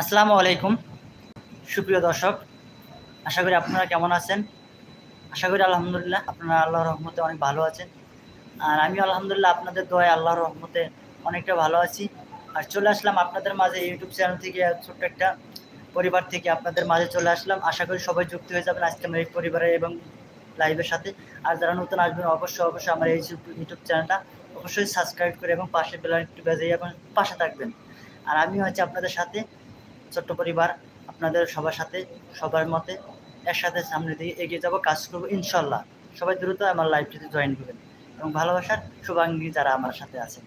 আসসালামু আলাইকুম। সুপ্রিয় দর্শক, আশা করি আপনারা কেমন আছেন? আশা করি আলহামদুলিল্লাহ আপনারা আল্লাহর রহমতে অনেক ভালো আছেন। আর আমি আলহামদুলিল্লাহ আপনাদের দোয়ায় আল্লাহর রহমতে অনেকটা ভালো আছি। আর চলে আসলাম আপনাদের মাঝে ইউটিউব চ্যানেল থেকে, ছোট্ট একটা পরিবার থেকে আপনাদের মাঝে চলে আসলাম। আশা করি সবাই যুক্ত হয়ে যাবেন আজকে আমার এই পরিবারে এবং লাইভের সাথে। আর যারা নতুন আসবেন, অবশ্যই অবশ্যই আমার এই ইউটিউব চ্যানেলটা অবশ্যই সাবস্ক্রাইব করে এবং পাশে বেলার একটু বাজিয়ে এবং পাশে থাকবেন। আর আমি হচ্ছে আপনাদের সাথে। ছোট্ট পরিবার আপনাদের সবার সাথে সবার মতে একসাথে সামনে দিয়ে এগিয়ে যাব কাজ করব ইনশাল্লাহ। সবাই দ্রুত আমার লাইভটিতে জয়েন করবেন এবং ভালোবাসার শুভাঙ্গী যারা আমার সাথে আছেন।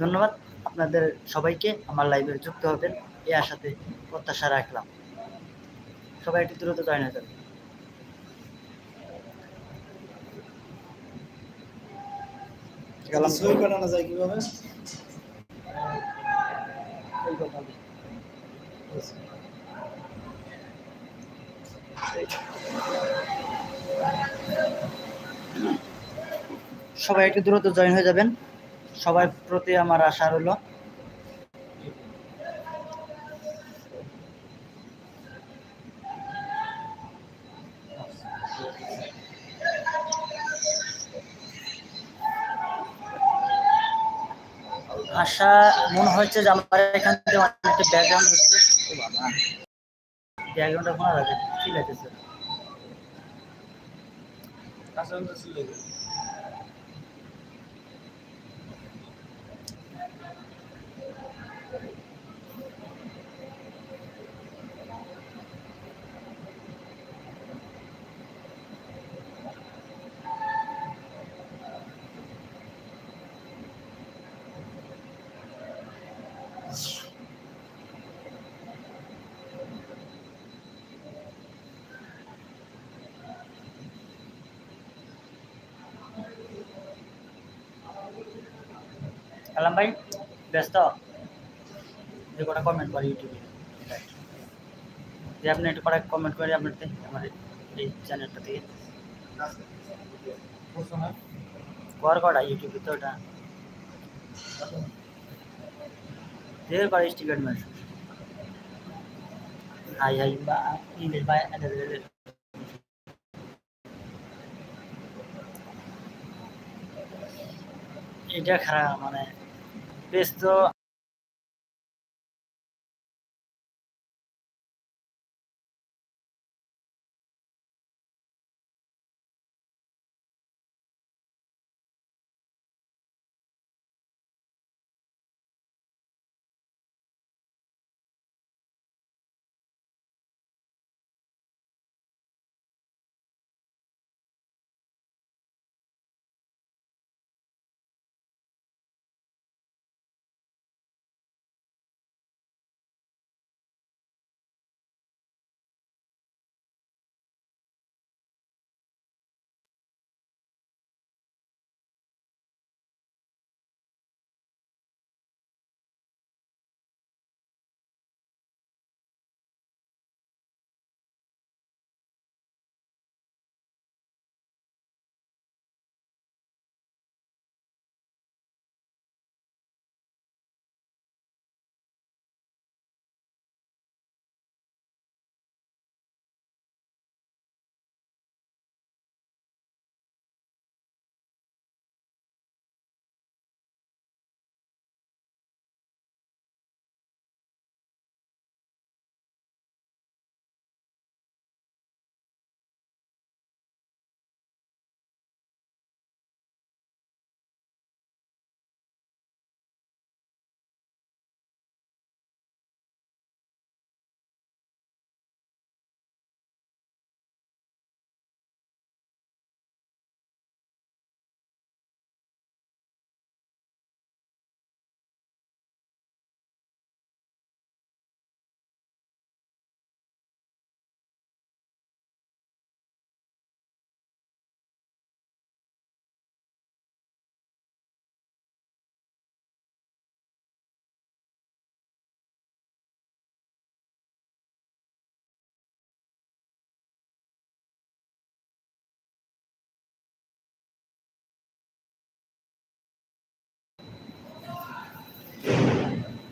ধন্যবাদ আপনাদের সবাইকে আমার লাইভে যুক্ত হবেন এই আশাতে প্রত্যাশা রাখলাম। সবাই একটু দ্রুত জয়েন হয়ে যাবে সই করানো যায় কীভাবে? সবাই একটু দ্রুত জয়েন হয়ে যাবেন। সবার প্রতি আমার আশা রইল। আশা মনে হচ্ছে যে আমার এখান থেকে অনেকটা ব্যাকগ্রাউন্ড হচ্ছে আছে স্যার ব্যাকগ্রাউন্ডটা শোনা যাচ্ছে কি কালাম ভাই, ব্যস্ত? যে কটা কমেন্ট করে ইউটিউবে যে আপনি একটু কটা কমেন্ট করে আপনার আমার এই চ্যানেলটা থেকে। কর কটা ইউটিউবে তো ওটা দেড় কটা স্টিকার মেরে হাই হাই, বা ইংলিশ বা এটা খারাপ মানে Listo.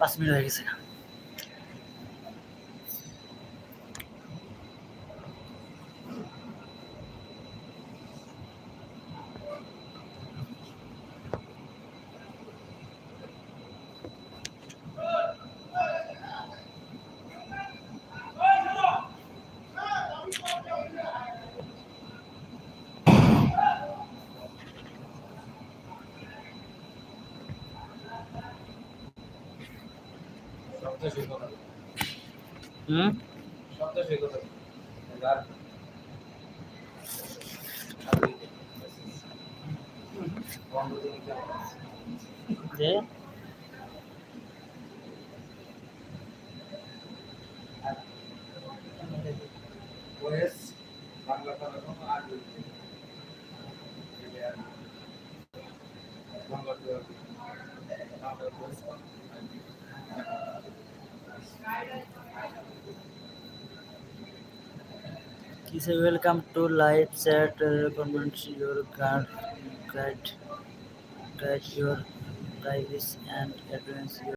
পাঁচ মিনিট হয়ে গেছে। হুম? যে ওএস Bangla telecom R Bangla He said, Welcome to live chat. Uh, your guide, guide, guide your privacy and advance your